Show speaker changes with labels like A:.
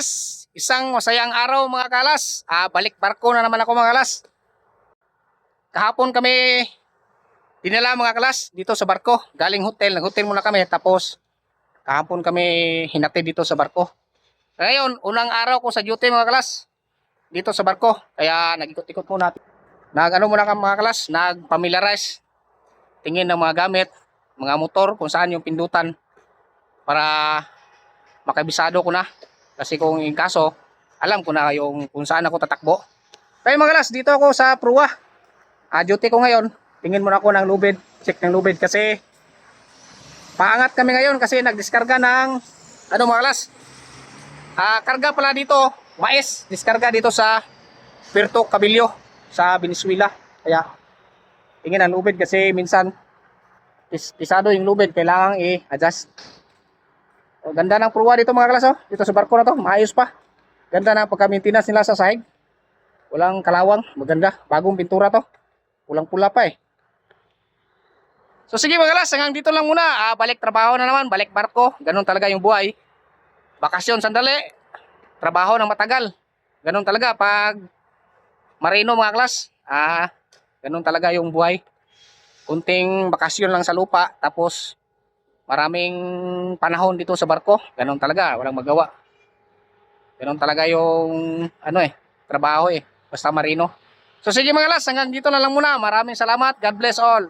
A: kalas, isang masayang araw mga kalas. Ah, balik barko na naman ako mga kalas. Kahapon kami dinala mga kalas dito sa barko. Galing hotel, nag-hotel muna kami tapos kahapon kami hinatid dito sa barko. Ngayon, unang araw ko sa duty mga kalas dito sa barko. Kaya nag-ikot-ikot muna. Nag ano muna kami mga kalas, nag-familiarize tingin ng mga gamit, mga motor, kung saan yung pindutan para makabisado ko na. Kasi kung in kaso, alam ko na yung kung saan ako tatakbo. Kaya mga kalas, dito ako sa Prua. Ah, duty ko ngayon. Tingin muna ako ng lubid. Check ng lubid kasi paangat kami ngayon kasi nagdiskarga ng ano mga kalas. Ah, karga pala dito, mais. Diskarga dito sa Puerto Cabello sa Venezuela. Kaya tingin ang lubid kasi minsan pis pisado yung lubid, kailangan i-adjust. O, ganda ng pruwa dito mga kalas, oh. Dito sa barko na to, maayos pa. Ganda ng pagka-maintenance nila sa sahig. Walang kalawang, maganda. Bagong pintura to. Pulang-pula pa eh. So sige mga kalas, hanggang dito lang muna. Ah, balik trabaho na naman, balik barko. Ganun talaga yung buhay. Bakasyon sandali, trabaho ng matagal. Ganun talaga pag marino mga klas. Ah, ganun talaga yung buhay. Kunting bakasyon lang sa lupa, tapos maraming panahon dito sa barko. Ganun talaga, walang magawa. Ganun talaga yung ano eh, trabaho eh, basta marino. So sige mga las, hanggang dito na lang muna. Maraming salamat. God bless all.